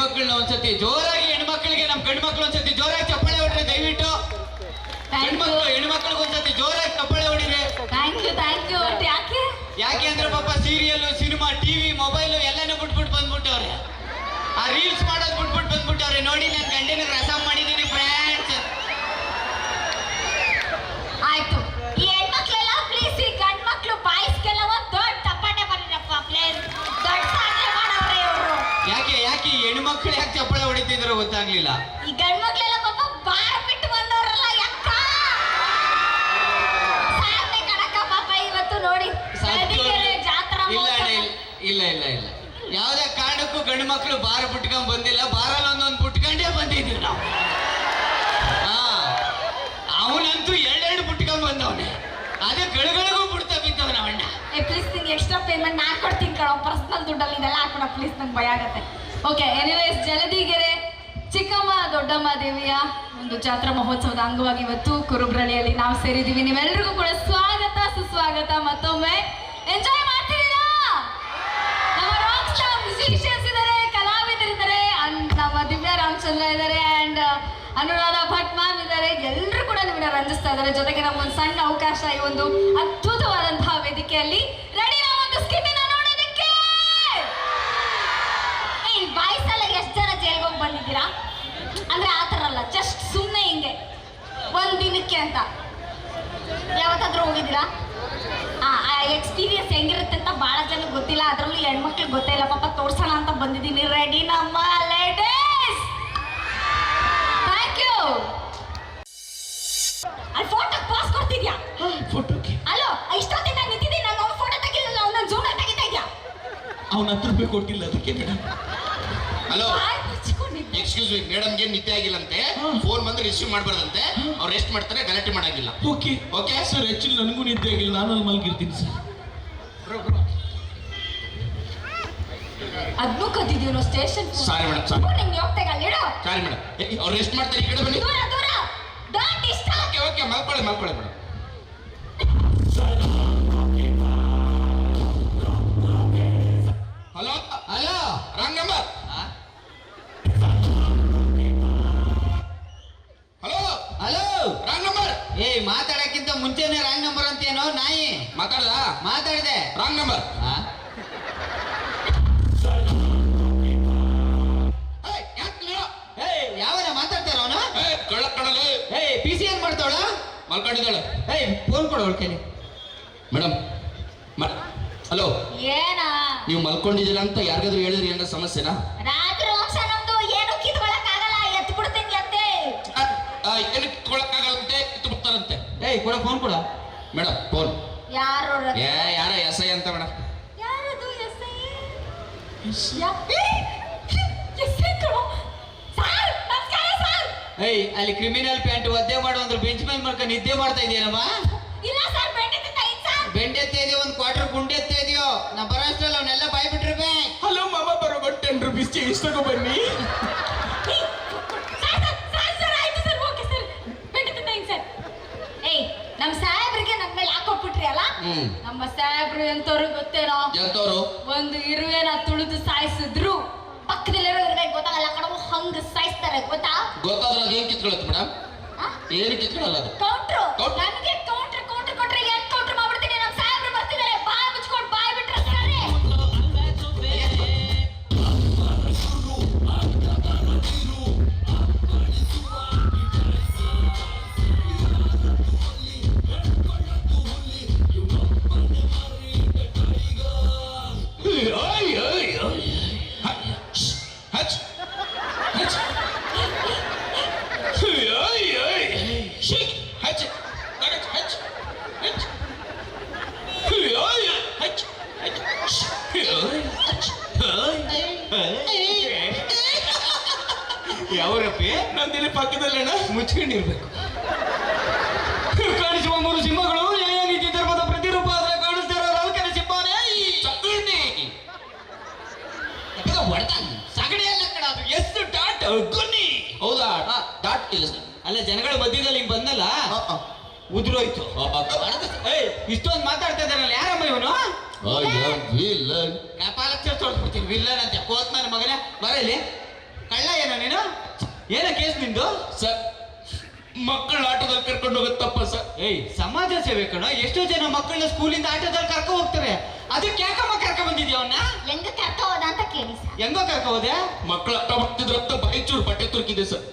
ಹೆಣ್ಮಕ್ಳನ್ನ ಒಂದ್ಸತಿ ಜೋರಾಗಿ ಹೆಣ್ಮಕ್ಳಿಗೆ ನಮ್ ಗಂಡ್ ಮಕ್ಳು ಒಂದ್ಸತಿ ಜೋರಾಗಿ ಚಪ್ಪಾಳೆ ಹೊಡ್ರಿ ದಯವಿಟ್ಟು. ಹೆಣ್ಮಕ್ಳು ಹೆಣ್ಮಕ್ಳಿಗೆ ಒಂದ್ಸತಿ ಜೋರಾಗಿ ಚಪ್ಪಳೆ ಹೊಡಿರಿ. Thank you thank you but ಯಾಕೆ? ಯಾಕೆ ಅಂದ್ರೆ ಪಾಪ ಸೀರಿಯಲ್ ಸಿನಿಮಾ ಟಿವಿ ಮೊಬೈಲ್ ಎಲ್ಲಾನು ಬಿಟ್ಬಿಟ್ಟು ಬಂದ್ಬಿಟ್ಟವ್ರೆ. ಆ ರೀಲ್ಸ್ ಮಾಡೋದು ಬಿಟ್ಬಿಟ್ಟು ಬಂದ್ಬಿಟ್ಟವ್ರೆ. ನೋಡಿ ನನ್ನ ಗಂಡಿನ ಚಪ್ಪಾಳೆ ಹೊಡಿತಿದ್ರು ಗೊತ್ತಾಗ್ಲಿಲ್ಲ. ಈ ಗಂಡ್ ಮಕ್ಳೆಲ್ಲ ಪಾಪ ಬಾರ್ ಬಿಟ್ಟು ಬಂದವರಲ್ಲ ಯಕ್ಕ ಸಾಧನೆ ಕಡಕ ಪಾಪ ಇವತ್ತು ನೋಡಿ. ನದಿಗೆರೆ ಜಾತ್ರಾ ಇಲ್ಲ ಅಣ್ಣ, ಮಹೋತ್ಸವ. ಇಲ್ಲ ಇಲ್ಲ ಇಲ್ಲ. ಇಲ್ಲ ಯಾವುದೇ ಕಾರಣಕ್ಕೂ ಗಂಡು ಮಕ್ಕಳು ಬಾರ ಬಿಟ್ಕೊಂಡ್ ಬಂದಿಲ್ಲ. ಬಾರಲ್ಲಿ ಒಂದೊಂದು ಬಿಟ್ಕೊಂಡೇ ಬಂದಿದ್ವಿ ನಾವು. ಹಾ ಅವನಂತೂ ಎರಡೆರಡು ಬಿಟ್ಕೊಂಡ್ ಬಂದವನೆ. ಅದೇ ಗಳಿಗಳಿಗೂ ಬಿಡ್ತಾ ಏ ಪ್ಲೀಸ್ ನಿಂಗೆ ಎಕ್ಸ್ಟ್ರಾ ಪೇಮೆಂಟ್ ನಾನು ಕೊಡ್ತೀನಿ ಕಣೋ. ಪರ್ಸನಲ್ ದುಡ್ಡಲ್ಲಿ ಇದೆಲ್ಲ ಹಾಕೋಣ ಪ್ಲೀಸ್ ನಂಗೆ ಭಯ ಆಗತ್ತೆ. ಓಕೆ ಎನಿವೇಸ್ ಜಲದಿಗೆರೆ, ಚಿಕ್ಕಮ್ಮ, ದೊಡ್ಡಮ್ಮ ದೇವಿಯ ಒಂದು ಜಾತ್ರಾ ಮಹೋತ್ಸವದ ಅಂಗವಾಗಿ ಇವತ್ತು ಕುರುಬ್ರಳಿಯಲ್ಲಿ ನಾವು ಸೇರಿದ್ದೀವಿ. ನೀವೆಲ್ಲರಿಗೂ ಕೂಡ ಸ್ವಾಗತ, ಸುಸ್ವಾಗತ, ಮತ್ತೊಮ್ಮೆ ಎಂಜಾಯ್ ಮಾಡ್ತಿದ್ದೀರಾ? ನಮ್ಮ ರಾಕ್ ಸ್ಟಾರ್ ಮ್ಯೂಸಿಷಿಯನ್ಸ್ ಇದ್ದಾರೆ, ಕಲಾವಿದರಿದ್ದಾರೆ ನಮ್ಮ ದಿವ್ಯಾ ರಾಮಚಂದ್ರ ಇದ್ದಾರೆ ಅಂಡ್ ಅನುರಾಧ ಭಟ್ ಮ್ಯಾಮ್ ಇದ್ದಾರೆ. ಎಲ್ಲರೂ ಕೂಡ ನಿಮ್ಮನ್ನ ರಂಜಿಸ್ತಾ ಇದ್ದಾರೆ. ಜೊತೆಗೆ ನಮ್ಮೊಂದು ಸಣ್ಣ ಅವಕಾಶ ಈ ಒಂದು ಅದ್ಭುತವಾದಂತಹ ವೇದಿಕೆಯಲ್ಲಿ ರೆಡಿ ಒಂದು ಸ್ಕಿಟ್ ನೋಡೋದಕ್ಕೆ! ಈ ಬಾಯ್ಸ್ ಎಷ್ಟು ಜನ ಜೈಲ್ಗೆ ಹೋಗಿ ಬಂದಿದ್ದೀರಾ? ಅಂದ್ರೆ ಆ ಥರ ಅಲ್ಲ ಜಸ್ಟ್ ಸುಮ್ಮನೆ ಹಿಂಗೆ. ಒಂದು ದಿನಕ್ಕೆ ಅಂತ. ಯಾವತ್ತಾದ್ರೂ ಹೋಗಿದ್ದೀರಾ? ಆ ಎಕ್ಸ್ಪೀರಿಯನ್ಸ್ ಹೆಂಗಿರುತ್ತೆ ಅಂತ ಬಹಳ ಜನಕ್ಕೆ ಗೊತ್ತಿಲ್ಲ. ಅದರಲ್ಲೂ ಹೆಣ್ಮಕ್ಳಿಗೆ ಗೊತ್ತೇ ಇಲ್ಲ. ಪಾಪ ತೋರ್ಸೋಣ ಅಂತ ಬಂದಿದ್ದೀನಿ. ರೆಡಿ ಅವನ ಹತ್ತು ರೂಪಾಯಿ ಕೊಟ್ಟಿಲ್ಲ ಅದಕ್ಕೆ ಮೇಡಮ್ ಹಲೋ. ಎಕ್ಸ್ಕ್ಯೂಸ್ ಮೀ ಮೇಡಮ್ಗೆ ನಿದ್ದೆ ಆಗಿಲ್ಲಂತೆ. ಫೋನ್ ಬಂದ್ರೆ ರಿಸೀವ್ ಮಾಡಬಾರ್ದಂತೆ. ಅವ್ರು ರೆಸ್ಟ್ ಮಾಡ್ತಾರೆ ಗಲಾಟೆ ಮಾಡಂಗಿಲ್ಲ. ಓಕೆ ಓಕೆ ಸರ್ ಆಕ್ಚುಲಿ ನನಗೂ ನಿದ್ದೆ ಆಗಿಲ್ಲ ನಾನು ಅಲ್ಲಿ ಮಲಗಿರ್ತೀನಿ ಸರ್ ಅದು ಕದ್ದಿದೀವಿ ಸ್ಟೇಷನ್ ಸಾರಿ ಮೇಡಮ್ ಸಾರಿ ನಿಮ್ಗೆ ಹೋಗ್ತಾಗ ಇಡೋ ಸಾರಿ ಮೇಡಮ್ ಅವ್ರು ರೆಸ್ಟ್ ಮಾಡ್ತಾರೆ ಈ ಕಡೆ ಬನ್ನಿ. ದೂರ ದೂರ. ಡೋಂಟ್ ಡಿಸ್ಟರ್ಬ್ ಓಕೆ ಓಕೆ ಮಲ್ಕೊಳ್ಳಿ ಮಲ್ಕೊಳ್ಳಿ ಮೇಡಮ್ ಮಾತಾಡ್ದ. ರಾಂಗ್ ನಂಬರ್ ಆ? ಏಯ್ ಯಾವನ ಮಾತಾಡ್ತಾರ ಅವನು ಕಳ್ಳ ಕಡಲು ಏಯ್ ಪಿ ಸಿ ಏನ್ ಮಾಡ್ತಾವಳ? ಮಲ್ಕೊಂಡಿದ್ದಾಳೆ. ಏಯ್ ಫೋನ್ ಕೊಡು ಅವಳ ಕೈಲಿ ಮೇಡಮ್ ಹಲೋ. ಏನ? ನೀವು ಮಲ್ಕೊಂಡಿದ್ದೀರಾ ಅಂತ ಯಾರಿಗಾದ್ರೂ ಹೇಳಿದ್ರಿ ಏನೋ ಸಮಸ್ಯೆನಾ? ರಾತ್ರಿ ವಂಶ ನಮ್ದು ಏನು ಕಿತ್ಕೊಳಕ್ ಆಗಲ್ಲ ಎತ್ತು ಬಿಡ್ತೀನಿ ಎತ್ತೆ ಆ, ಆ, ಆಗಲ್ಲ ಅಂತ ಎತ್ತು ಬಿಡ್ತಾರಂತೆ. ಏಯ್ ಕೊಡ ಫೋನ್ ಕೊಡ. ಮೇಡಮ್ ಫೋನ್ ಯಾರು? ಏ ಯಾರ? ಎಸ್ ಐ ಅಂತ ಮೇಡಮ್ ಯಾರದು ಎಸ್ ಐ? ಏಯ್ ಅಲ್ಲಿ ಕ್ರಿಮಿನಲ್ ಪ್ಯಾಂಟ್ ಒದ್ದೆ ಮಾಡು ಅಂದ್ರೆ ಬೆಂಚ್ ಮೇಲೆ ಮಾಡ್ಕೊಂಡು ನಿದ್ದೆ ಮಾಡ್ತಾ ಇದೆಯಲ್ಲಮ್ಮ? ಇಲ್ಲ ಸರ್ ಬೆಂಡೆ ಎತ್ತಾ ಇದೆಯೋ ಒಂದು ಕ್ವಾರ್ಟರ್ ಗುಂಡೆ ಎತ್ತಾ ಇದೆಯೋ? ನಾ ಬರೋಷ್ಟ್ರಲ್ಲಿ ಅವನ್ನೆಲ್ಲ ಬಾಯ್ ಬಿಟ್ಟಿರ್ಬೇ ಹಲೋ ಮಾಮ ಬರೋ ಟೆನ್ ರುಪೀಸ್ ಚೇಂಜ್ ತಗೋ ಬನ್ನಿ ಸರ್ ಸರ್ ಸರ್ ಸರ್ ಆಯ್ತು ಸರ್ ಓಕೆ ಸರ್ ಬೆಂಡಿದ್ದ ಐತ್ ಸರ್ ಏಯ್ ನಮ್ಮ ಸಾಹೇಬ್ರಿಗೆ ನಮ್ಮ ಮೇಲೆ ಹಾಕೊಟ್ಬಿಟ್ರಿ ಅಲ್ಲ ಹ್ಮ್. ನಮ್ಮ ಸಾಹೇಬ್ರು ಎಂತವ್ರು ಗೊತ್ತೇನೋ? ಎಂತವ್ರು? ಒಂದು ಇರುವೆನ ತುಳಿದು ಸಾಯಿಸಿದ್ರು. ಪಕ್ಕದಲ್ಲಿರೋ ಇರುವೆ ಗೊತ್ತಾಗಲ್ಲ ಕಣವು ಹಂಗ ಸಾಯಿಸ್ತಾರೆ ಗೊತ್ತಾ? ಗೊತ್ತಾದ್ರೆ ಅದು ಏನ್ ಕಿತ್ಕೊಳತ್ತೆ ಮೇಡಮ್ ಏನು ಕಿತ್ಕೊಳ್ಳಲ್ಲ ಅದು? ಕೌಂಟ್ರ್ ಅಲ್ಲ ಜನಗಳ ಮಧ್ಯದಲ್ಲಿ ಹಿಂಗ್ ಬಂದಲ್ಲ. ಉದುರೋಯ್ತು. ಇಷ್ಟೊಂದು ಮಾತಾಡ್ತಾ ಇದ್ದಾರಲ್ಲ ಯಾರಮ್ಮ ಇವನು? I am villain. ಪಾಲಕ್ಷ ತೊಳ್ಬಿಡ್ತೀನಿ ವಿಲ್ಲನ್ ಅಂತ. ಕೋತ್ ನನ್ನ ಮಗನೇ. ಬರ ಇಲ್ಲಿ. ಕಳ್ಳ ಏನೋ ನೀನು? ಏನ ಕೇಸ್ ನಿಂದು? ಸರ್ ಮಕ್ಕಳ ಆಟೋದಲ್ಲಿ ಕರ್ಕೊಂಡು ಹೋಗುತ್ತಪ್ಪ ತಪ್ಪ ಸರ್ ಏಯ್ ಸಮಾಜ ಸೇವೆ ಕಣ. ಎಷ್ಟೋ ಜನ ಮಕ್ಕಳನ್ನ ಸ್ಕೂಲಿಂದ ಆಟೋದಲ್ಲಿ ಕರ್ಕೊ ಹೋಗ್ತಾರೆ. ಅದಕ್ಕೆ ಯಾಕಮ್ಮ ಕರ್ಕೊ ಬಂದಿದ್ಯಾ ಅವನ್ನ ಹೆಂಗ ಕರ್ಕ ಹೋದ ಅಂತ ಕೇಳಿ ಸರ್ ಹೆಂಗೋ ಕರ್ಕೊ ಹೋದೆ? ಮಕ್ಕಳ ಆಟ ಮಾಡ್ತಿದ್ರು ಅಂತ ಬಾಯಿ ಚೂರು ಬಟ್ಟೆ ತುರುಕಿದೆ ಸರ್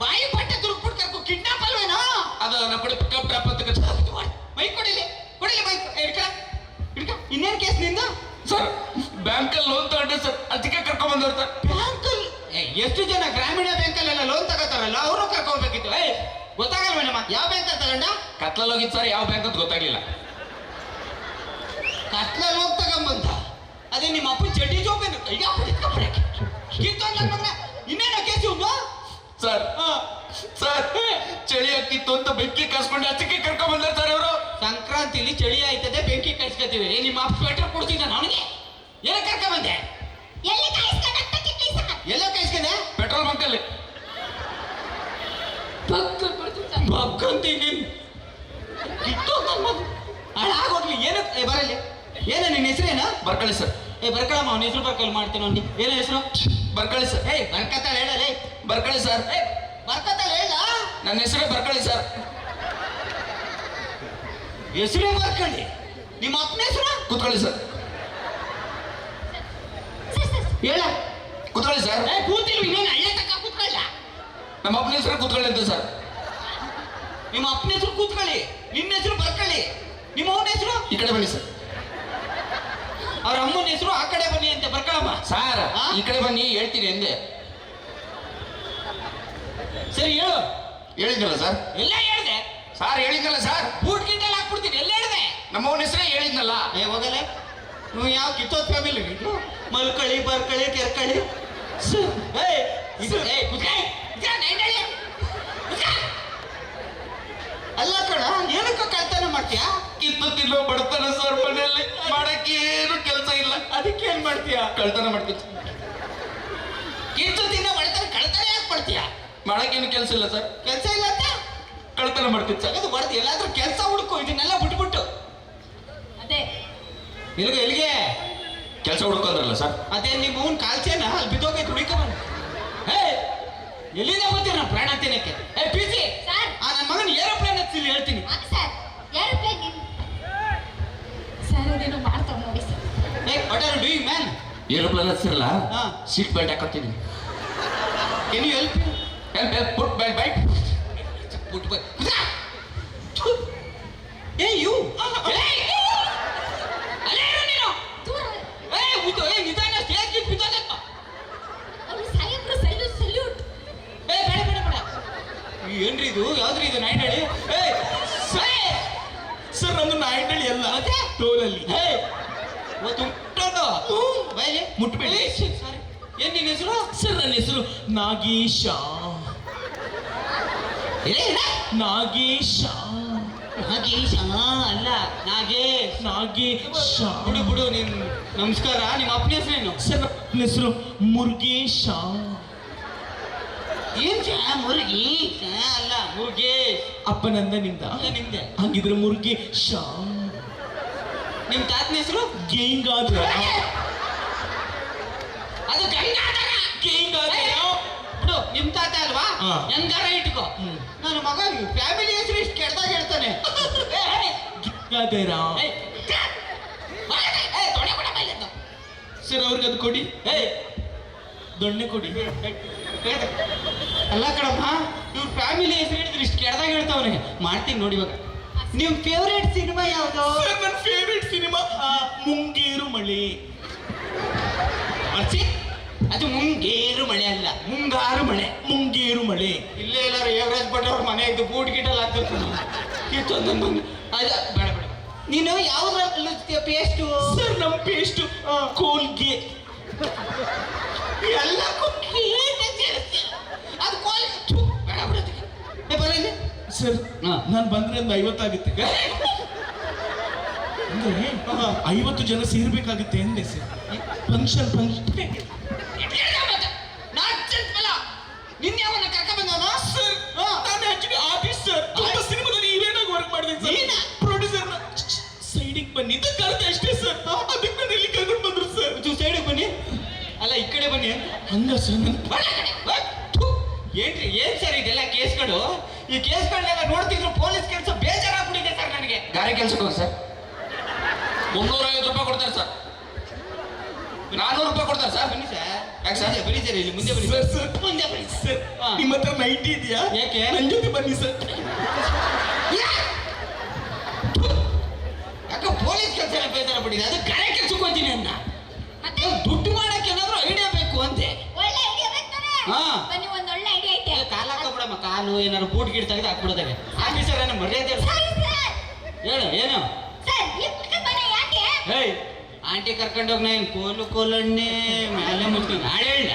ಬಾಯಿ ಬಟ್ಟೆ ತುರುಕ್ಬಿಟ್ಟು ಕರ್ಕೊ ಕಿಡ್ನಾಪ್ ಅಲ್ವೇನೋ? ಅದು ನಮ್ಮ ಕಡೆ ಪಿಕಪ್ ಡ್ರಾಪ್ ಅಂತ ಕಟ್ಟ ಬೈ ಕೊಡಿಲಿ. ಕೊಡಿಲಿ ಬೈಕ್ ಹಿಡ್ಕ ಹಿಡ್ಕ ಇನ್ನೇನ್ ಕೇಸ್ ನಿಂದು? ಸರ್ ಬ್ಯಾಂಕಲ್ಲಿ ಲೋನ್ ತಗೊಂಡೆ ಸರ್ ಅದಕ್ಕೆ ಕರ್ಕೊಂಡ್ ಬಂದವ್ರು ಸರ್ ಬ್ಯಾಂಕಲ್ ಎಷ್ಟು ಜನ ಗ್ರಾಮೀಣ ಬ್ಯಾಂಕಲ್ಲೆಲ್ಲ ಲೋನ್ ತಗೋತಾರಲ್ಲ ಅವರು ಏ ಗೊತ್ತಾಗಲ್ಲ ಮೇಡಮ್ ಯಾವ ಬ್ಯಾಂಕ್ ತಗೊಂಡ? ಕತ್ಲಲ್ಲಿ ಹೋಗಿದ್ದು ಸರ್ ಯಾವ ಬ್ಯಾಂಕ್ ಅಂತ ಗೊತ್ತಾಗ್ಲಿಲ್ಲ. ಕತ್ಲಲ್ಲಿ ಹೋಗಿ ತಗೊಂಬಂದ. ಅದೇ ನಿಮ್ಮ ಅಪ್ಪ ಚಡ್ಡಿ ಜೋಬೇನು ಕೈಗೆ ಹಾಕ್ಬಿಟ್ಟು ಕಿತ್ತೊಂದ್ ಇನ್ನೇನ ಕೇಸ್ ಇವ್ನು ಸರ್ ಹಾ. ಸರ್ ಚಳಿ ಆಗ್ತಿತ್ತು ಅಂತ ಬೆಂಕಿ ಕಳ್ಸ್ಕೊಂಡು ಅದಕ್ಕೆ ಕರ್ಕೊಂಡ್ ಬಂದಾರೆ ಸರ್ ಅವರು ಸಂಕ್ರಾಂತಿಲಿ ಚಳಿ ಆಯ್ತದೆ ಬೆಂಕಿ ಕಳ್ಸ್ಕೊತೀವಿ ಏ, ನಿಮ್ಮ ಅಪ್ಪ ಸ್ವೆಟರ್ ಕೊಡ್ತಿದ್ದ ಅವನಿಗೆ ಎಲ್ಲ ಕರ್ಕೊಂಡ್ ಬಂದೆ? ಎಲ್ಲಿ ಕಳ್ಸ್ಕೊಂಡೆ ಪೆಟ್ರೋಲ್ ಬಂಕಲ್ಲಿ ಮಗ. ಹಾಳಾಗೋಗ್ಲಿ ಏನು ಏ ಬರಲಿ. ಏನ ನಿನ್ನ ಹೆಸರೇನ? ಬರ್ಕೊಳ್ಳಿ ಸರ್. ಏ ಬರ್ಕಳಮ್ಮ ಅವನ ಹೆಸರು ಬರ್ಕಲ್ ಮಾಡ್ತೀನಿ ನೋಡಿ. ಏನ ಹೆಸರು? ಬರ್ಕಳಿ ಸರ್ ಏಯ್ ಬರ್ಕತ್ತಾಳ ಹೇಳಲೇ ಬರ್ಕಳಿ ಸರ್ ಏ ಬರ್ಕತ್ತಾಳ ಹೇಳ. ನನ್ನ ಹೆಸರು ಬರ್ಕಳಿ ಸರ್ ಹೆಸರೇ ಬರ್ಕಳಿ. ನಿಮ್ಮ ಅಪ್ಪನ ಹೆಸರು? ಕೂತ್ಕೊಳ್ಳಿ ಸರ್ ಹೇಳ. ಕುತ್ಕೊಳ್ಳಿ ಸರ್ ಏ ಕೂತಿಲ್ಲ ಇನ್ನೇನು ಅಯ್ಯ ತಕ್ಕ ಕೂತ್ಕೊಳ್ಳ. ನಮ್ಮ ಅಪ್ಪನ ಹೆಸರು ಕೂತ್ಕೊಳ್ಳಿ ಅಂತ ಸರ್ ನಿಮ್ಮ ಅಪ್ಪನ ಹೆಸರು ಕೂತ್ಕೊಳ್ಳಿ. ನಿಮ್ಮ ಹೆಸರು ಬರ್ಕೊಳ್ಳಿ ನಿಮ್ಮ ಅವನ ಹೆಸರು? ಈ ಕಡೆ ಬನ್ನಿ ಸರ್ ಅವ್ರ ಅಮ್ಮನ ಹೆಸರು ಆ ಕಡೆ ಬನ್ನಿ ಅಂತೆ ಬರ್ಕೊಳಮ್ಮ. ಸಾರ್? ಈ ಕಡೆ ಬನ್ನಿ ಹೇಳ್ತೀನಿ ಎಂದೆ ಸರಿ ಹೇಳು. ಹೇಳಿದ್ನಲ್ಲ ಸರ್? ಎಲ್ಲ ಹೇಳ್ದೆ. ಸಾರ್ ಹೇಳಿದ್ನಲ್ಲ ಸರ್? ಬೂಟ್ ಗಿಟ್ಟಲ್ಲಿ ಹಾಕ್ಬಿಡ್ತೀನಿ ಎಲ್ಲ ಹೇಳ್ದೆ. ನಮ್ಮ ಅವನ ಹೆಸರೇ ಹೇಳಿದ್ನಲ್ಲ. ಏ ಹೋಗಲ್ಲ. ನೀವು ಯಾವ ಕಿತ್ತೋದ್ ಫ್ಯಾಮಿಲಿ ಬಿಟ್ಟು ಮಲ್ಕಳಿ ಬರ್ಕಳಿ ಕೆರ್ಕಳಿ. ಅಲ್ಲ ಕಣ ಏನಕ್ಕ ಕಳ್ತನ ಮಾಡ್ತೀಯಾ? ಕಿತ್ತು ತಿನ್ನೋ ಬಡತನ ಸರ್ ಮನೆಯಲ್ಲಿ. ಮಾಡಕ್ಕೆ ಏನು ಕೆಲಸ ಇಲ್ಲ. ಅದಕ್ಕೆ ಏನ್ ಮಾಡ್ತೀಯಾ? ಕಳ್ತನ ಮಾಡ್ತೀನಿ. ಕಿತ್ತು ತಿನ್ನೋ ಬಡತನ ಕಳ್ತನ ಯಾಕೆ ಮಾಡ್ತೀಯಾ? ಮಾಡಕ್ಕೇನು ಕೆಲಸ ಇಲ್ಲ ಸರ್. ಕೆಲಸ ಇಲ್ಲ ಅಂತ? ಕಳ್ತನ ಮಾಡ್ತೀನಿ ಸರ್. ಅದು ಬರ್ತಿ ಎಲ್ಲಾದ್ರೂ ಕೆಲಸ ಹುಡುಕು ಇದನ್ನೆಲ್ಲ ಬಿಟ್ಬಿಟ್ಟು. ಅದೇ. ಎಲ್ಲಿಗೆ ಎಲ್ಲಿಗೆ? ಕೆಲಸ ಹುಡುಕೋದ್ರಲ್ಲ ಸರ್. ಅದೇ ನಿಮ್ಮ ಅವ್ನ ಕಾಲ್ಚೇನ ಅಲ್ಲಿ ಬಿದ್ದೋಗೈತೆ ಹುಡುಕ ಬಂದು ಹೇ ಎಲ್ಲಿಂದ ಬರ್ತೀರ ನಾ ಪ್ರಾಣ ತಿನ್ನಕ್ಕೆ? ಏ ಪಿಸಿ ಏರೋಪ್ಲೇನ್ ಹಚ್ಚಿರಲ್ಲ. ಸೀಟ್ ಬೆಲ್ಟ್ ಹಾಕೋತೀನಿ. Can you help help help put belt bite put by ಏ ಯು ಅಲ್ಲೇ ಇರು ನೀನು ದೂರ ಏ ಉದ್ದು ಏ ನಿಧಾನ ಸ್ಟೇಜ್ ಬಿದ್ದೋದೆ ಅವರು ಸಾಹೇಬ್ರು ಸಲ್ಯೂಟ್ ಸಲ್ಯೂಟ್ ಏ ಬೇಡ ಬೇಡ ಬೇಡ ಏನ್ರಿ ಇದು ಯಾವ್ದ್ರಿ ಇದು ನೈಟ್ ಹೇಳಿ ಏ ಸೇ ಸರ್ ನಂದು ನಾಯಿಂಡಳಿ ಅಲ್ಲ ಮತ್ತೆ? ಟೋಲಲ್ಲಿ ಹೇ ಇವತ್ತು ಮುಟ್ಟೋದು ಬೈಲಿ ಮುಟ್ಬೇಡಿ. ಸಾರಿ ಏನ್ ನಿನ್ನ ಹೆಸರು ಸರ್ ನನ್ನ ಹೆಸರು ನಾಗೇಶ. ನಾಗೇಶ. ನಾಗೇಶ ಅಲ್ಲ ನಾಗೇಶ್. ನಾಗೇಶ. ಬಿಡು ಬಿಡು ನಿನ್ ನಮಸ್ಕಾರ ನಿಮ್ಮ ಅಪ್ಪನ ಹೆಸರೇನು ಸರ್ ನನ್ನ ಹೆಸರು ಮುರುಗೇಶ. ಏನ್ ಚಾ ಮುರುಗಿ ಚಾ ಅಲ್ಲ ಮುರುಗೇಶ್. ಅಪ್ಪನಂದ ನಿಂದ ನಿಮ್ದೆ ಹಂಗಿದ್ರೆ ಮುರುಗೇಶ. ನಿಮ್ ತಾತನ ಹೆಸರು? ಗೇಂಗಾದ್ರ ಅದು ಗಂಗಾಧರ. ಗೇಂಗಾದ್ರ ಬಿಡು ನಿಮ್ ತಾತ ಅಲ್ವಾ? ಹಾ. ಹೆಂಗಾರ ಇಟ್ಕೋ. ಹ್ಮ್. ನನ್ನ ಮಗ ಫ್ಯಾಮಿಲಿ ಹೆಸರು ಇಷ್ಟು ಕೆಡ್ದಾಗ ಹೇಳ್ತಾನೆ. ಏ, ಏ, ಒಳಗೆ, ಏ, ತೊಡೆ ಕೊಡ. ಸರ್ ಅವ್ರಿಗೆ ಅದು ಕೊಡಿ. ಏ, ದೊಣ್ಣೆ ಕೊಡಿ. ಅಲ್ಲ ಕಣಮ್ಮ ಇವ್ರ ಫ್ಯಾಮಿಲಿ ಹೆಸರು ಹೇಳಿದ್ರೆ ಇಷ್ಟು ಕೆಡ್ದಾಗ ಹೇಳ್ತಾವ್ರೆ ಮಾಡ್ತೀನಿ ನೋಡಿ ಇವಾಗ. ನಿಮ್ ಫೇವ್ರೇಟ್ ಸಿನಿಮಾ ಯಾವ್ದು? ಸರ್ ನನ್ನ ಫೇವ್ರೆಟ್ ಸಿನಿಮಾ ಮುಂಗೇರು ಮಳೆ. ಮರ್ಸಿ ಅದು ಮುಂಗೇರು ಮಳೆ ಅಲ್ಲ ಮುಂಗಾರು ಮಳೆ. ಮುಂಗೇರು ಮಳೆ. ಇಲ್ಲೇ ಎಲ್ಲಾರು ಯೋಗರಾಜ್ ಭಟ್ ಅವ್ರ ಮನೆ ಇದ್ದು ಬೂಟ್ ಗಿಟಲ್ ಬೇಡ ಬೇಡ. ನೀನು ಯಾವ್ದು ಪೇಸ್ಟು? ಸರ್ ನಮ್ಮ ಪೇಸ್ಟು ಕೋಲ್ಗೆ. ಅದು ಬೇಡ ಸರ್ ನಾನು ಬಂದ್ರೆ ಒಂದು ಐವತ್ತಾಗುತ್ತೆ ಐವತ್ತು ಜನ ಸೇರ್ಬೇಕಾಗುತ್ತೆ ಅಂದೆ ಸರ್. ಫಂಕ್ಷನ್ ಫಂಕ್ಷನ್ ಬನ್ನಿದ್ದ ಕರೆದ ಅಷ್ಟೇ ಸರ್. ಅದಕ್ಕೆ ನಾನು ಇಲ್ಲಿ ಕರ್ಕೊಂಡು ಬಂದ್ರು ಸರ್. ಚೂ ಸೈಡಿಗೆ ಬನ್ನಿ. ಅಲ್ಲ ಈ ಕಡೆ ಬನ್ನಿ ಹಂಗ ಸರ್. ಏನ್ರಿ ಏನ್ ಸರ್ ಇದೆಲ್ಲ ಕೇಸ್ಗಳು? ಈ ಕೇಸ್ಗಳನ್ನೆಲ್ಲ ನೋಡ್ತಿದ್ರು ಪೊಲೀಸ್ ಕೆಲಸ ಬೇಜಾರಾಗ್ಬಿಟ್ಟಿದೆ ಸರ್ ನನಗೆ. ಗಾರೆ ಕೆಲ್ಸಕ್ಕೆ ಹೋಗಿ ಸರ್. ಮುನ್ನೂರ ಐವತ್ತು ರೂಪಾಯಿ ಕೊಡ್ತಾರೆ ಸರ್. ನಾನ್ನೂರು ರೂಪಾಯಿ ಕೊಡ್ತಾರೆ ಸರ್. ಬನ್ನಿ ಸರ್. ಯಾಕೆ ಸರ್? ಬನ್ನಿ ಸರ್ ಇಲ್ಲಿ ಮುಂದೆ ಬನ್ನಿ. ಸರ್ ಮುಂದೆ ಬನ್ನಿ ಸರ್. ಸರ್ ನಿಮ್ಮ ಹತ್ರ ನೈಟಿ ಇದೆಯಾ? ಯಾಕೆ? ನನ್ ಜೊತೆ ಬನ್ನಿ ಸರ್ ಯಾಕೆ ಪೊಲೀಸ್ ಕೆಲಸ ಎಲ್ಲ ಬೇಜಾರಾಗ್ಬಿಟ್ಟಿದೆ ಅದು ಕರೆ ಕೆಲ್ಸಕ್ಕೆ ಹೋಗ್ತೀನಿ ಅನ್ನ ದುಡ್ಡು ಮಾಡಕ್ಕೆ ಏನಾದ್ರು ಐಡಿಯಾ ಬೇಕು ಅಂತೆ ಒಳ್ಳೆ ಐಡಿಯಾ ಬೇಕಾರೆ ಹಾ. ಬನ್ನಿ ಒಂದು ಒಳ್ಳೆ ಐಡಿಯಾ ಐತೆ. ಕಾಲ್ ಹಾಕೋಬಿಡಮ್ಮ. ಕಾಲು ಏನಾದ್ರು ಬೂಟ್ ಗಿಟ್ ತೆಗೆದು ಹಾಕ್ಬಿಡ್ತೇವೆ ಆಫೀಸರ್ ಏನೋ ಮರ್ಯಾದೆ ಹೇಳು ಏನು? ಹೇಯ್ ಆಂಟಿ ಕರ್ಕೊಂಡೋಗ್ ನಾನು ಕೋಲು ಕೋಲಣ್ಣೆ ಮೇಲೆ ಮುಟ್ಟಿ. ನಾಳೆ ಹೇಳ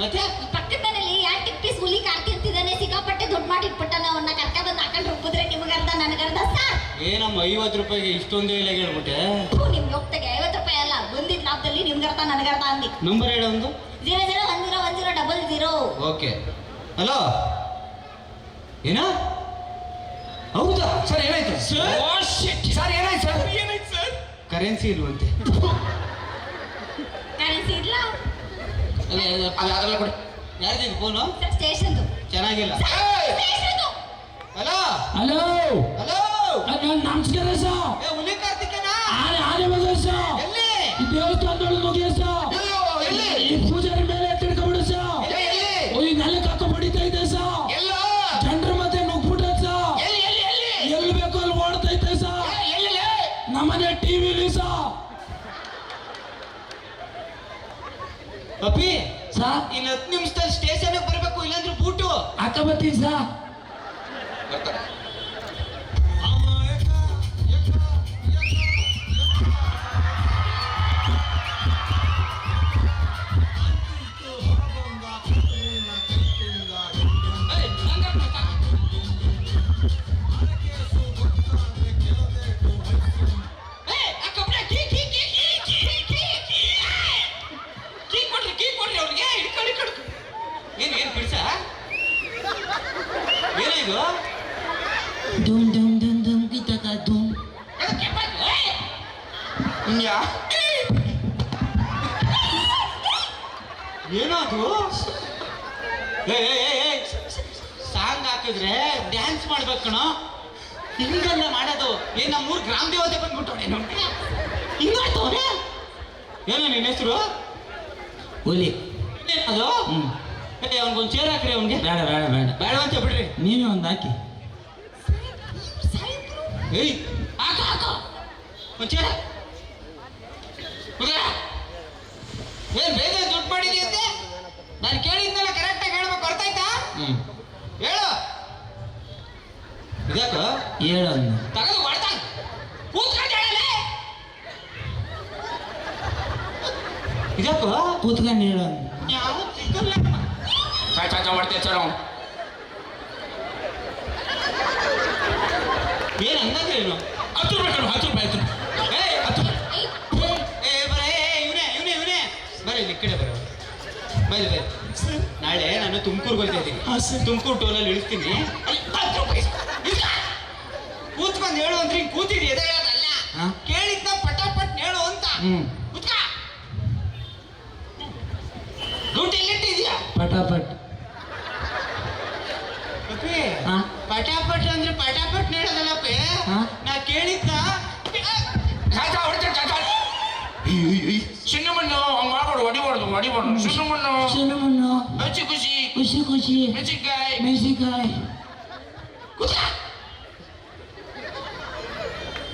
ಮತ್ತೆ? ಪಕ್ಕದಲ್ಲಿ ಪಕ್ಕದ ಮನೇಲಿ ಯಾಕೆ ಟಿಪ್ಪೀಸ್ ಹುಲಿ ಕಾರ್ತಿರ್ತಿದ್ದಾನೆ ಸಿಕ್ಕಾಪಟ್ಟೆ ದುಡ್ಡು ಮಾಡಿಟ್ಬಿಟ್ಟಾನ ಅವನ್ನ ಕರ್ಕ ಬಂದು ಹಾಕೊಂಡು ರುಬ್ಬಿದ್ರೆ ನಿಮಗರ್ಧ ನನಗರ್ಧ ಸರ್ ಏನಮ್ಮ ಐವತ್ತು ರೂಪಾಯಿಗೆ ಇಷ್ಟೊಂದು ಇಲ್ಲ ಹೇಳ್ಬಿಟ್ಟೆ? ಥೂ, ನಿಮ್ಗೆ ಹೋಗ್ತಾಗೆ ಐವತ್ತು ರೂಪಾಯಿ ಅಲ್ಲ ಬಂದಿದ್ದ ಲಾಭದಲ್ಲಿ ನನಗೆ ಅರ್ಥ ಅಂದಿ. ನಂಬರ್ ಹೇಳ ಒಂದು. Zero zero one zero one zero double zero. Okay. Hello ಏನ? ಹೌದಾ? ಸರ್ ಏನಾಯ್ತು? ಸರ್ ಸರ್ ಏನಾಯ್ತು ಸರ್ ಏನಾಯ್ತು ಸರ್ ಕರೆನ್ಸಿ ಇಲ್ವಂತೆ. ಕರೆನ್ಸಿ ಇಲ್ಲ ಅದೆಲ್ಲ ಕೊಡಿ. ಯಾರ್ದಿದ್ದು ಫೋನು ಸರ್ ಸ್ಟೇಷನ್ದು ಚೆನ್ನಾಗಿಲ್ಲ. ಸ್ಟೇಷನ್ದು ಹಲೋ ಹಲೋ ಹಲೋ ನಮಸ್ಕಾರ ಸರ್. ಏ ಹುಲಿ ಕಾರ್ತಿಕನಾ ಆನೆ ಆನೆ ಬಂದ ಸರ್. ಎಲ್ಲಿ? ಈ ದೇವಸ್ಥಾನದೊಳಗೆ ಮುಗಿಯ ಸರ್. ಎಲ್ಲೋ ಎಲ್ಲಿ? ಈ ಪೂಜಾರಿ ಮೇಲೆ ತಿಳ್ಕೊಬಿಡು ಸರ್. ಎಲ್ಲಿ ಎಲ್ಲಿ? ಓ ಈ ನೆಲಕ್ಕೆ ಹಾಕೋ ಬಡಿತಾ ಇದೆ ಸರ್. ಎಲ್ಲೋ? ಜನರ ಮತ್ತೆ ನುಗ್ಬಿಟ್ಟ ಸರ್. ಎಲ್ಲಿ ಎಲ್ಲಿ ಎಲ್ಲಿ? ಎಲ್ಲಿ ಬೇಕೋ ಅಲ್ಲಿ ಓಡ್ತೈತೆ ಸರ್. ಏ, ಎಲ್ಲಿ ಎಲ್ಲಿ? ನಮ್ಮನೆ ಟಿವಿಲಿ ಸರ್. ಅಪ್ಪಿ ಸಾ ಇನ್ನು ಹತ್ತು ನಿಮಿಷದಲ್ಲಿ ಸ್ಟೇಷನ್ಗೆ ಬರಬೇಕು ಇಲ್ಲಾಂದ್ರೆ ಬೂಟು. ಅಕ್ಕ ಬರ್ತೀನಿ ಸರ್. ಏನೋ ಅದು ಏ ಸಾಂಗ್ ಹಾಕಿದ್ರೆ ಡ್ಯಾನ್ಸ್ ಮಾಡ್ಬೇಕು ಕಣೋ. ಹಿಂಗಲ್ಲ ಮಾಡೋದು. ಏನ್ ನಮ್ಮೂರ್ ಗ್ರಾಮ ದೇವತೆ ಬಂದ್ಬಿಟ್ಟು ನೋಡಿ ಹಿಂಗಾಯ್ತವನೆ ಏನೋ ನಿನ್ನ ಹೆಸರು? ಹುಲಿ. ಅದು ಏ ಅವ್ನಿಗೊಂದು ಚೇರ್ ಹಾಕ್ರಿ ಅವ್ನಿಗೆ. ಬೇಡ ಬೇಡ ಬೇಡ. ಬೇಡ ಅಂತ ಬಿಡ್ರಿ ನೀನು ಒಂದು ಹಾಕಿ. ಏಯ್ ಹಾಕ ಹಾಕ. ಒಂದು ಚೇರ್ ಏನ್ ಬೇಗ ದುಡ್ಡು ಅಂತೆ ನಾನು ಕೇಳಿದ್ನಲ್ಲ ಕರೆಕ್ಟಾಗಿ ಹೇಳ್ಬೇಕು ಬರ್ತೈತಾ ಹೇಳು ಹ್ಮ್. ಹೇಳು. ತಗದು ಹೊಡ್ತ. ಕೂತ್ಕೊಂಡು ಹೇಳಲೆ ಇದ್ಯಾಕ? ಕೂತ್ಕೊಂಡು ಯಾವ ಸಿಗಲ್ಲ ಏನ್ ಏನು ಹತ್ತು ರೂಪಾಯಿ ಕೊಡು, ಹತ್ತು ರೂಪಾಯಿ ಹತ್ತು ರೂಪಾಯಿ. ಏಯ್ ಹತ್ತು ಏ ಬರ ಏ ಇವನೇ ಇವನೇ ಇವನೇ. ಬರೀ ಇಲ್ಲಿ ಕಡೆ ಬರೋ. ಬರೀ ಸರ್. ನಾಳೆ ನಾನು ತುಮಕೂರ್ಗೆ ಹೋಗ್ತಾ ಇದ್ದೀನಿ. ಹಾ, ಸರ್. ತುಮಕೂರು ಟೋಲಲ್ಲಿ ಇಳಿಸ್ತೀನಿ. ಕೂತ್ಕೊಂಡು ಹೇಳು ಅಂದ್ರೆ ಹಿಂಗೆ ಕೂತಿದ್ದಿ ಎದೆ ಹೇಳೋದಲ್ಲ ಹಾಂ. ಕೇಳಿದ್ನ ಪಟಾಪಟ್ ಹೇಳು ಅಂತ. ಹ್ಞೂ ಕೂತ್ಕ. ದುಡ್ಡು ಎಲ್ಲಿಟ್ಟಿದ್ಯಾ ಪಟಾಪಟ್? ಪಟಾಪಟ್ ಅಂದ್ರೆ ಪಟಾಪಟ್ ಹೇಳೋದಲ್ಲಪ್ಪ? ನಾ ಕೇಳಿದ್ನ ಹೊಡಿಬಾರ್ದು ಹೊಡಿಬಾರ್ದು ಸಿನ್ನಮಣ್ಣು ಸಿನಮನ್ನು ಹಚ್ಚಿ ಖುಷಿ ಖುಷಿ ಖುಷಿ ಮೆಣಸಿನ್ಕಾಯಿ. ಮೆಣಸಿನ್ಕಾಯಿ. ಕೂತ್ಕ.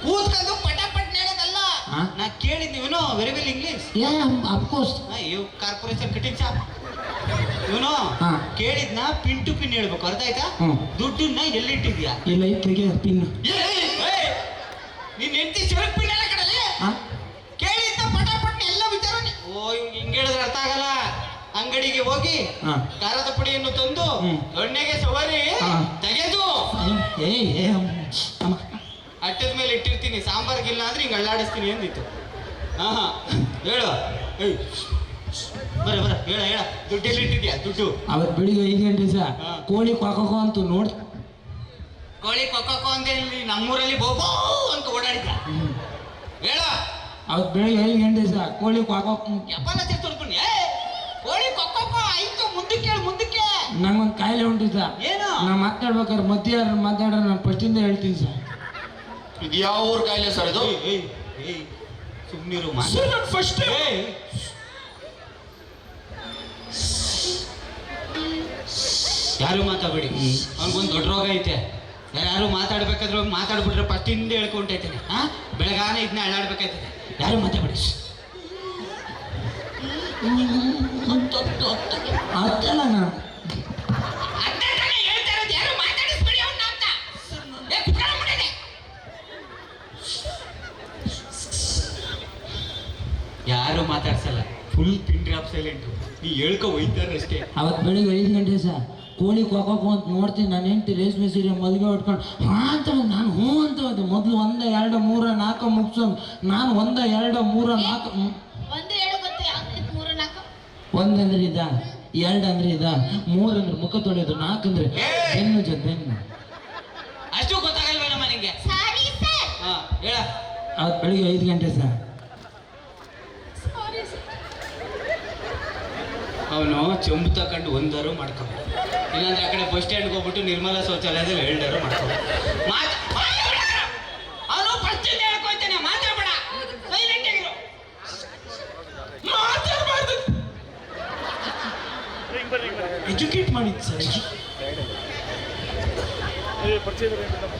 ಕೂತ್ಕೊಂಡು ಪಟಾಪಟ್ ಹೇಳೋದಲ್ಲ ಹಾ? ನಾ ಕೇಳಿದ್ ನೀವೇನೋ very well English yeah of course ಇವ್ ಕಾರ್ಪೊರೇಷನ್ ಕಟಿಂಗ್ ಶಾಪ್ ಇವನು. ಕೇಳಿದ್ನ ಪಿನ್ ಟು ಪಿನ್ ಹೇಳ್ಬೇಕು ಅರ್ಥ ಆಯ್ತಾ. ದುಡ್ಡನ್ನ ಎಲ್ಲಿಟ್ಟಿದ್ಯಾ ಇಲ್ಲ ಇಟ್ಟಿದ್ಯಾ ಪಿನ್ ನೀನ್ ಹೆಂಡತಿ ಚಿರಕ್ ಪಿನ್ ಎಲ್ಲ ಕಡಲೆ ಹಾ ಕೇಳಿದ್ನ ಪಟಾಪಟ್ ಎಲ್ಲ ವಿಚಾರ ಓ ಇವ್ಗೆ ಹಿಂಗ್ ಹೇಳಿದ್ರೆ ಅರ್ಥ ಆಗಲ್ಲ. ಅಂಗಡಿಗೆ ಹೋಗಿ ಹಾ. ಖಾರದ ಪುಡಿಯನ್ನು ತಂದು ಹ್ಮ್. ದೊಣ್ಣೆಗೆ ಸವರಿ ಹಾ. ತೆಗೆದು ಏ ಏ ಅಮ್ಮ ಅಟ್ಟದ ಮೇಲೆ ಇಟ್ಟಿರ್ತೀನಿ. ಸಾಂಬಾರ್ಗಿಲ್ಲ ಅಂದ್ರೆ ಹಿಂಗೆ ಅಳ್ಳಾಡಿಸ್ತೀನಿ ಎಂದಿತ್ತು ಹಾ ಹಾ. ಹೇಳು. ಏಯ್ ಬರ ಬರ. ಹೇಳ ಹೇಳ. ದುಡ್ಡೆಲ್ಲಿ ಇಟ್ಟಿದ್ಯಾ? ದುಡ್ಡು. ಅವತ್ತು ಬೆಳಿಗ್ಗೆ ಐದು ಗಂಟೆ ಹಾ. ಕೋಳಿ ಕ್ವಾಕೋ ಅಂತ ನೋಡಿ. ಕೋಳಿ ಕೊಕ್ಕೋ ಅಂತ ಇಲ್ಲಿ ನಮ್ಮೂರಲ್ಲಿ ಬೋಬೋ ಅಂತ ಓಡಾಡಿದ್ದ. ಹೇಳ. ಅವತ್ತು ಬೆಳಿಗ್ಗೆ ಎಲ್ಲಿ ಸರ್ ಕೋಳಿ ಕ್ವಾಕೋ ಎಪ್ಪಲ್ಲ ತಿರ್ತೊಳ್ಕೊಂಡು ಏ ಕೋಳಿ ಕೊಕ್ಕಪ್ಪ ಆಯ್ತು ಮುಂದಕ್ಕೆ ಹೇಳು ಮುಂದಕ್ಕೆ. ನಂಗೊಂದು ಕಾಯಿಲೆ ಉಂಟು ಸರ್ ಏನು? ನಾ ಮಾತಾಡ್ಬೇಕಾದ್ರೆ ಮಧ್ಯ ಮಾತಾಡೋ ನಾನು ಫಸ್ಟಿಂದ ಹೇಳ್ತೀನಿ ಸರ್ ಇದು ಯಾವ ಊರ್ ಕಾಯಿಲೆ ಸರ್ ಇದು? ಏಯ್ ಏಯ್ ಏಯ್ ಸುಮ್ಮನಿರು ನಾನು ಫಸ್ಟ್ ಯಾರು ಮಾತಾಡಬೇಡಿ. ಅವ್ನಿಗೊಂದು ದೊಡ್ಡ ರೋಗ ಐತೆ. ಯಾರು ಮಾತಾಡ್ಬೇಕಾದ್ರೆ ಮಾತಾಡ್ಬಿಟ್ರೆ ಫಸ್ಟಿಂದ ಹೇಳ್ಕೊಂಡೈತೇನೆ ಹಾ? ಬೆಳಗಾನೆ ಇದನ್ನ ಅಳ್ಳಾಡ್ಬೇಕಾಯ್ತದೆ. ಯಾರು ಮಾತಾಡಬೇಡಿ. ಅತ್ತಲ್ಲ ನಾನು? ಯಾರು ಮಾತಾಡ್ಸಲ್ಲ? ಫುಲ್ ಪಿನ್ ಡ್ರಾಪ್ ಸೈಲೆಂಟ್ ನೀ ಹೇಳ್ಕೊ ಒಯ್ತಾರೆ ಅಷ್ಟೇ ಅವತ್ತು ಬೆಳಿಗ್ಗೆ ಐದು ಗಂಟೆ ಸಹ ಕೋಳಿ ಕ್ವಾಕೋ ಅಂತ ನೋಡ್ತೀನಿ ನಾನು ಹೆಂಡ್ತಿ ರೇಷ್ಮೆ ಸೀರೆ ಮಲ್ಗೆ ಹೊಡ್ಕೊಂಡು ಹಾಂ ಅಂತ ನಾನು ಹ್ಞೂ ಅಂತ ಹೋದೆ ಮೊದಲು ಒಂದ ಎರಡು ಮೂರ ನಾಲ್ಕು ಮುಗಿಸೋದು ನಾನು ಒಂದ ಎರಡು ಮೂರ ನಾಲ್ಕು ಒಂದಂದ್ರೆ ಇದ? ಎರಡು ಅಂದ್ರೆ ಇದ? ಮೂರ್ ಅಂದ್ರೆ ಮುಖ ತೊಳೆಯೋದು ನಾಲ್ಕು ಅಂದ್ರೆ ಬೆನ್ನು ಜೊತೆ ಬೆನ್ನು ಅಷ್ಟು ಗೊತ್ತಾಗಲ್ವೇನಮ್ಮ ನಿಂಗೆ? ಸಾರಿ ಸರ್ ಹಾ ಹೇಳ. ಅವತ್ತು ಬೆಳಿಗ್ಗೆ ಐದು ಗಂಟೆ ಸಾರಿ ಸರ್ ಅವನು ಚಂಬು ತಕೊಂಡು ಒಂದಾರು ಮಾಡ್ಕೊಬೇಕು ಇಲ್ಲಾಂದ್ರೆ ಆ ಕಡೆ ಬಸ್ ಸ್ಟ್ಯಾಂಡ್ಗೆ ಹೋಗ್ಬಿಟ್ಟು ನಿರ್ಮಲ ಶೌಚಾಲಯದಲ್ಲಿ ಮಾಡ್ಕೋಬೇಕು ಮಾತ್ ಅವನು ಫಸ್ಟ್ ಹೇಳ್ಕೊಳ್ತಾನೆ ಮಾತಾಡ್ಬೇಡ. ಸೈಲೆಂಟ್ ಆಗಿರು. ಮಾತಾಡಬಾರ್ದು. ಎಜುಕೇಟ್ ಮಾಡಿದ್ದು ಸರ್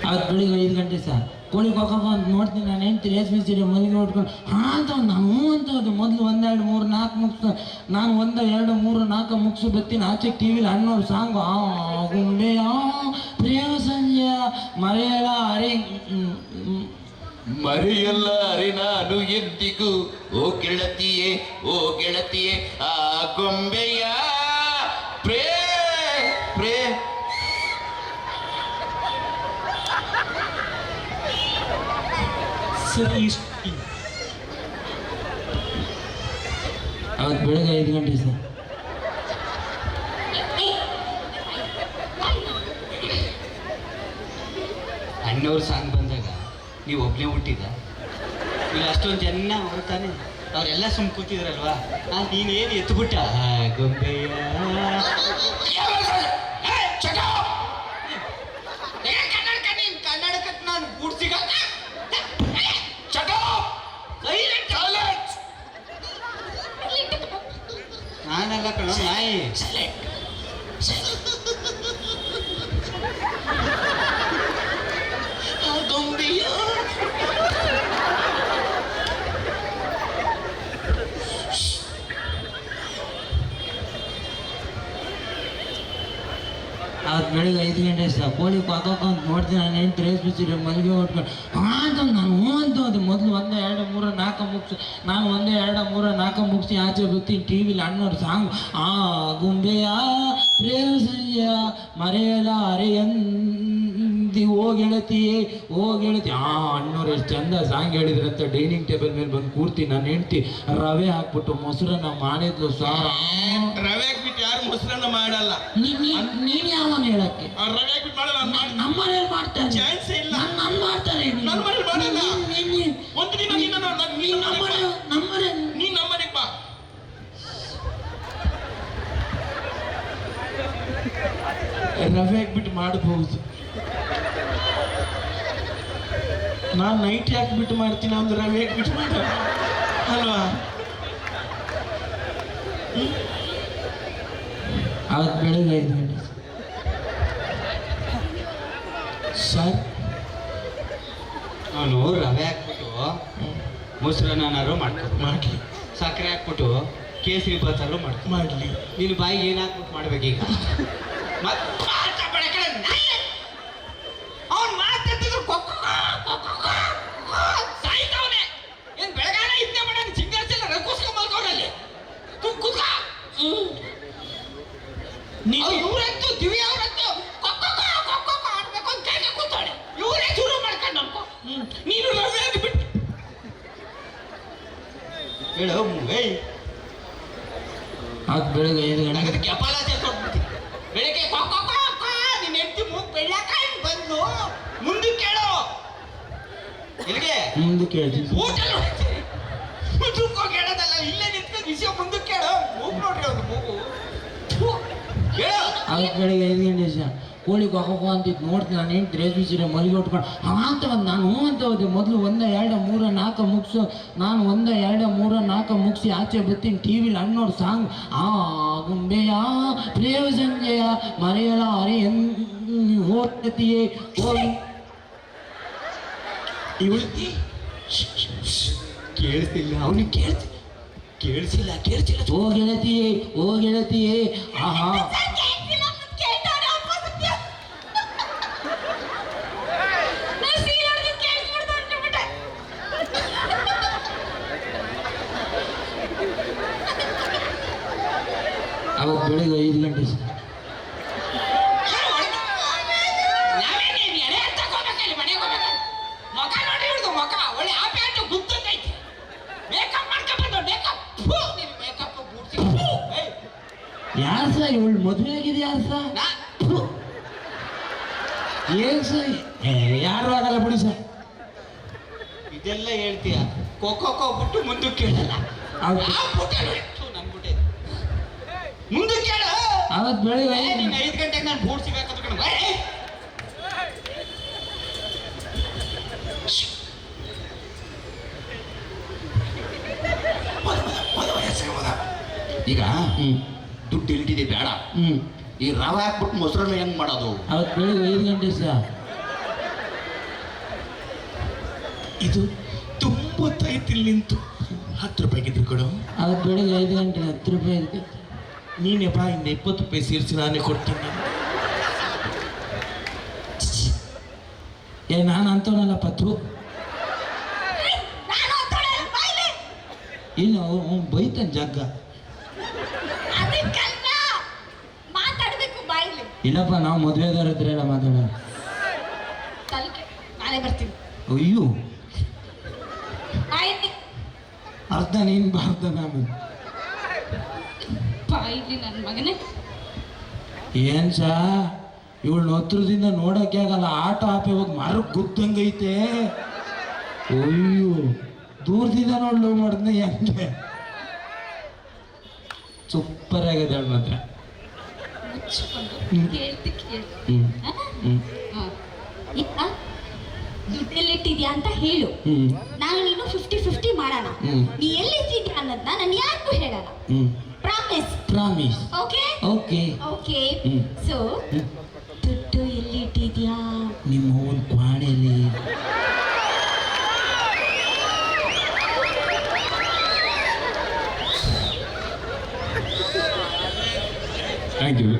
ಅವತ್ತು ಬೆಳಿಗ್ಗೆ ಐದು ಗಂಟೆ ಸರ್. ಕೋಳಿ ಕೊಕ್ಕಪ್ಪ ಅಂತ ನೋಡ್ತೀನಿ, ನಾನು ಹೆಂಡ್ತಿ ರೇಷ್ಮೆ ಸೀರೆ ಮಲ್ಲಿಗೆ ನೋಡ್ಕೊಂಡು, ಹಾಂ ಅಂತ ನಾವು ಅಂತ ಅದು ಮೊದಲು ಒಂದೆರಡು ಮೂರು ನಾಲ್ಕು ಮುಗಿಸ್ತು ನಾನು ಒಂದ, ಎರಡು, ಮೂರು ನಾಲ್ಕು ಮುಗಿಸು ಬರ್ತೀನಿ. ಆಚೆ ಟಿ ವಿಲಿ ಅಣ್ಣವ್ರು ಸಾಂಗು, ಆ ಗುಂಬೆಯ ಪ್ರಿಯ ಸಂಜೆ ಮರೆಯಲ್ಲ ಅರೆ. ಮರೆಯಲ್ಲ ಅರೆ ನಾನು ಎಂದಿಗೂ, ಓ ಗೆಳತಿಯೇ ಓ ಗೆಳತಿಯೇ, ಆ ಗೊಂಬೆಯ ಪ್ರೇ ಪ್ರೇ ಸರ್ ಅವತ್ತು ಐದು ಗಂಟೆ ಸರ್. ಸಾಂಗ್ ಬಂದಾಗ ನೀವು ಒಬ್ಬನೇ ಹುಟ್ಟಿದ ಇಲ್ಲಿ, ಅಷ್ಟೊಂದು ಜನ ಹೋಗ್ತಾನೆ ಅವರೆಲ್ಲ ಸುಮ್ ಕೂತಿದ್ರಲ್ವಾ? ನೀನೇನು ಎತ್ಬಿಟ್ಟ? ಗೊಂಬೆಯ ಕೋಳಿ ಕ್ವಾಕೋಕ ಅಂತ ನೋಡ್ತೀನಿ ನಾನು ಹೆಂಡ್ತಿ ರೇಸ್ ಬಿಚ್ಚಿರಿ ಮಲ್ಲಿಗೆ ಹೊಟ್ಕೊಂಡು ಹಾಂ ನಾನು ಹ್ಞೂ ಅದು ಮೊದಲು ಒಂದ, ಎರಡು, ಮೂರ, ನಾಲ್ಕು ಮುಗಿಸಿ, ನಾನು ಒಂದೇ, ಎರಡು, ಮೂರ, ನಾಲ್ಕು ಮುಗಿಸಿ ಆಚೆ ಬಿಡ್ತೀನಿ ಟಿ ವಿಲಿ ಅಣ್ಣವ್ರು ಸಾಂಗ್, ಆ, ಗುಂಬೆಯ ಪ್ರೇಮ ಮರೆಯಲಾರೆ ಮರೆಯಲ ಅರೆಯಂದಿ ಓ ಗೆಳತಿ ಓ ಗೆಳತಿ. ಆ ಅಣ್ಣವ್ರು ಎಷ್ಟು ಚಂದ ಸಾಂಗ್ ಹೇಳಿದ್ರಂತ. ಡೈನಿಂಗ್ ಟೇಬಲ್ ಮೇಲೆ ಬಂದು ಕೂರ್ತಿ. ನಾನು ಹೆಂಡ್ತಿ ರವೆ ಹಾಕ್ಬಿಟ್ಟು ಮೊಸರನ್ನ ಮಾಡಿದ್ಲು ಸಾರ. ರವೆ ಹಾಕ್ಬಿಟ್ಟು ಯಾರು ಮೊಸರನ್ನ ಮಾಡಲ್ಲ? ನೀನ್ ಯಾವನ್ ಹೇಳಕ್ಕೆ? ಆ ರವೆ ಹಾಕ್ಬಿಟ್ಟು ಮಾಡಲ್ಲ ನಮ್ಮ ಮನೇಲಿ ಮಾಡ್ತಾರೆ ಚಾನ್ಸ್ ಇಲ್ಲ. ನನ್ ನನ್ ಮಾಡ್ತಾರೆ ನನ್. ಮನೇಲಿ ಮಾಡಲ್ಲ. ಒಂದು ದಿನ ನೀನು ನಾನು ನೀನ್ ನೀನು ನಮ್ಮ ನಮ್ಮ ಮನೆ- ನಮ್ಮ ಮನೆ ನೀನ್ ನಮ್ಮನೆಗೆ ಬಾ. ರವೆ ಹಾಕ್ಬಿಟ್ಟು ಮಾಡಬಹುದು ನಾನು ನೈಟ್ ಹಾಕ್ಬಿಟ್ಟು ಮಾಡ್ತೀನಿ ಅಂದ್ರೆ ಯಾಕೆ ಬಿಟ್ಟು ಮಾಡ ಅಲ್ವಾ? ಅವತ್ತು ಬೆಳಗ್ಗೆ ಐದು ಗಂಟೆ. ಸರ್? ಅವನು ರವೆ ಹಾಕ್ಬಿಟ್ಟು ಮೊಸರನ್ನಾರು ಮಾಡ್ಕೊ ಮಾಡ್ಲಿ. ಸಕ್ಕರೆ ಹಾಕ್ಬಿಟ್ಟು ಕೇಸರಿ ಬಾತಾರು ಮಾಡ್ಕೊ ಮಾಡ್ಲಿ. ನೀನು ಬಾಯಿಗೆ ಏನು ಹಾಕ್ಬಿಟ್ಟು ಮಾಡ್ಬೇಕೀಗ? ಅವ್ನು ಮಾತಾಡ್ತಿದ್ರು ಸಾಯ್ತವನೆ ಏನ್ ಬೆಳಗಾನ ಇದನ್ನೇ ಮಾಡೋಣ ಚಿಂಗಾರ್ಸೆಲ್ಲ ರಕ್ಕೋಸ್ಕೊಂಡ್ ಮಲ್ಕೊಂಡಲ್ಲಿ ಕುಕ್ಕ ನೀನು ಇವ್ರಂತೂ ದಿವ್ಯ ಅವ್ರಂತೂ ಕೊಕ್ಕೊ ಆಡ್ಬೇಕು ಅಂತ ಹೇಳು ಏಯ್ ಅದು ಬೆಳಿಗ್ಗೆ ಐದು ಗಂಟೆ ನಗದ ಕೆಪಾಲ ಸೇರ್ಕೊಂಡ್ಬಿಡ್ತೀನಿ ಬೆಳಿಗ್ಗೆ ಕ್ವಾ ಕ್ವಾ ಕ್ವಾ ಕ್ವಾ ನಿನ್ನ ಹೆಂಡತಿ ಮೂಗ್ ಬೆಳ್ಳಕ ಬಂದು ಮುಂದಕ್ಕೆ ಕೇಳು ಇಲ್ಲಿಗೆ ಮುಂದಕ್ಕೆ ಹೇಳ್ತೀನಿ ಊಟಲ್ಲಿ ಹೊಡಿತೀನಿ ಮುಂದಕ್ಕೆ ಹೋಗಿ ಹೇಳೋದಲ್ಲ ಇಲ್ಲೇ ನಿಂತ್ಕೊಂಡು ವಿಷಯ ಮುಂದಕ್ಕೆ ಕೇಳು ಮೂಗು ನೋಡ್ರಿ ಅವ್ನು ಮೂಗು ಥು, ಹೇಳು ಅದಕ್ಕೆ ಬೆಳಿಗ್ಗೆ ಐದು ಗಂಟೆ ಸರ್ ಕೋಳಿ ಅಂತ ಅಂತಿತ್ತು ನೋಡ್ತೀನಿ. ನಾನು ಏನು ರೇಷ್ಮೆ ಸೀರೆ ಮಲ್ಲಿಗೆ ಅಂತ ಒಂದು ನಾನು ಹ್ಞೂ ಅಂತ ಹೋದೆ. ಮೊದಲು ಒಂದ, ಎರಡು, ಮೂರ, ನಾಲ್ಕು ಮುಗಿಸು. ನಾನು ಒಂದ, ಎರಡು, ಮೂರ, ನಾಲ್ಕು ಮುಗಿಸಿ ಆಚೆ ಬರ್ತೀನಿ. ಟಿ ವಿಲಿ ಹಣ್ಣೋಡು ಸಾಂಗ್. ಆ ಗುಂಬೆಯ ಪ್ರೇಮ ಸಂಜೆಯ ಮರೆಯಲ ಅರೆ ಓಡ್ತೀಯೇ ಹೋಗಿ. ಕೇಳ್ತಿಲ್ಲ. ಅವನು ಕೇಳ್ತಿ, ಕೇಳಿಸಿಲ್ಲ ಕೇಳಿಸಿಲ್ಲ. ಓ ಗೆಳತಿಯೇ ಓ ಗೆಳತಿಯೇ ಆಹಾ ಅವತ್ತು ಬೆಳಿಗ್ಗೆ ಐದು ಗಂಟೆ ಸರ್ ನಾವೇನೇನು ಎಳೆ ಅಂತ ಹೋಗ್ಬೇಕಲ್ಲಿ ಮನೆಗೆ ಹೋಗ್ಬೇಕು ಮುಖ ನೋಡಿ ಹಿಡ್ದು ಮುಖ ಒಳ್ಳೆ ಆ ಪ್ಯಾಂಟ್ ಗುತ್ತೈತಿ ಮೇಕಪ್ ಮಾಡ್ಕೊಂಡ್ಬಂದು ಮೇಕಪ್ ಮೇಕಪ್ ಬೂಡ್ಸಿ ಯಾರು ಸರ್ ಇವಳು ಮದುವೆ ಆಗಿದೆ ಯಾರು ಸರ್ ಏನ್ ಏ, ಯಾರು ಆಗಲ್ಲ ಬಿಡಿ ಸರ್ ಇದೆಲ್ಲ ಹೇಳ್ತೀಯ? ಕೊಕ್ಕೋ ಬಿಟ್ಟು ಮುಂದಕ್ಕೆ ಕೇಳಲ್ಲ. ಮುಂದಕ್ಕೆ ಕೇಳ ಅವತ್ತು ಬೆಳಿಗ್ಗೆ ನೀನ್ ಐದು ಗಂಟೆಗೆ ನಾನು ಬೂಟ್ ಸಿಗಾಕತ್ತು ಕಣ ಈಗ ದುಡ್ಡು ಇಲ್ದಿದೆ ಬೇಡ. ಹ್ಞೂ ಈ ರವ ಹಾಕ್ಬಿಟ್ಟು ಮೊಸರನ್ನ ಹೆಂಗ್ ಮಾಡೋದು? ಅವತ್ತು ಬೆಳಿಗ್ಗೆ ಐದು ಗಂಟೆ ಸರ್ ಇದು ತುಂಬಾ ಇಲ್ಲಿ ನಿಂತು ಹತ್ತು ರೂಪಾಯಿ ಕೊಡು. ಅವತ್ತು ಬೆಳಿಗ್ಗೆ ಐದು ಗಂಟೆ ಹತ್ತು ರೂಪಾಯಿ ಇರುತ್ತೆ ನೀನೇ ಬಾ ಇಂದ ಇಪ್ಪತ್ತು ರೂಪಾಯಿ ಸೇರಿಸಿ ನಾನೇ ಕೊಡ್ತೀನಿ. ಏ ನಾನು ಅಂತವನಲ್ಲ ಪತ್ರು. ಇಲ್ಲ ಬೈತಾನೆ ಜಗ್ಗ ಇಲ್ಲಪ್ಪ ನಾವು ಮದುವೆದಾರ ಹತ್ರ ಎಲ್ಲ ಮಾತಾಡೋಣ. ಬರ್ತೀನಿ. ಅಯ್ಯೋ. ಅರ್ಧ ನೀನು ಅರ್ಧ ನಾನು. ಬಾಯಿಲಿ ನನ್ನ ಮಗನೇ. ಏನ್ ಸಾ ಇವಳು ಹತ್ರದಿಂದ ನೋಡಕ್ಕೆ ಆಗಲ್ಲ ಆಟ ಆಪೆ ಹೋಗಿ ಮರಕ್ಕೆ ಗುದ್ದಂಗೈತೆ ಅಯ್ಯೋ ದೂರದಿಂದ ನೋಡಿ ಲವ್ ಮಾಡಿದ್ನ ಹೆಂಗೆ? ಸೂಪರ್ ಆಗಿದೆ ಮಾತ್ರ. ಮುಚ್ಚಿಕೊಂಡು ಕೇಳ್ತಿ ಕೇಳಿ ಹ್ಮ್ ಹ್ಮ್ ದುಡ್ಡೆಲ್ಲಿಟ್ಟಿದ್ಯಾ ಅಂತ ಹೇಳು. ನಾನು ನೀನು ಫಿಫ್ಟಿ ಫಿಫ್ಟಿ ಮಾಡೋಣ. ನೀ ಎಲ್ಲಿಟ್ಟಿದ್ಯಾ ಅನ್ನೋದನ್ನ ನಾನು ಯಾರಿಗೂ ಹೇಳಲ್ಲ. ಹ್ಮ್. Promise promise okay okay okay so. ದುಡ್ಡು ಎಲ್ಲಿಟ್ಟಿದ್ಯಾ? ನಿಮ್ಮ ಅವನ ಕ್ವಾಣೆಯಲ್ಲಿ ಥ್ಯಾಂಕ್ ಯು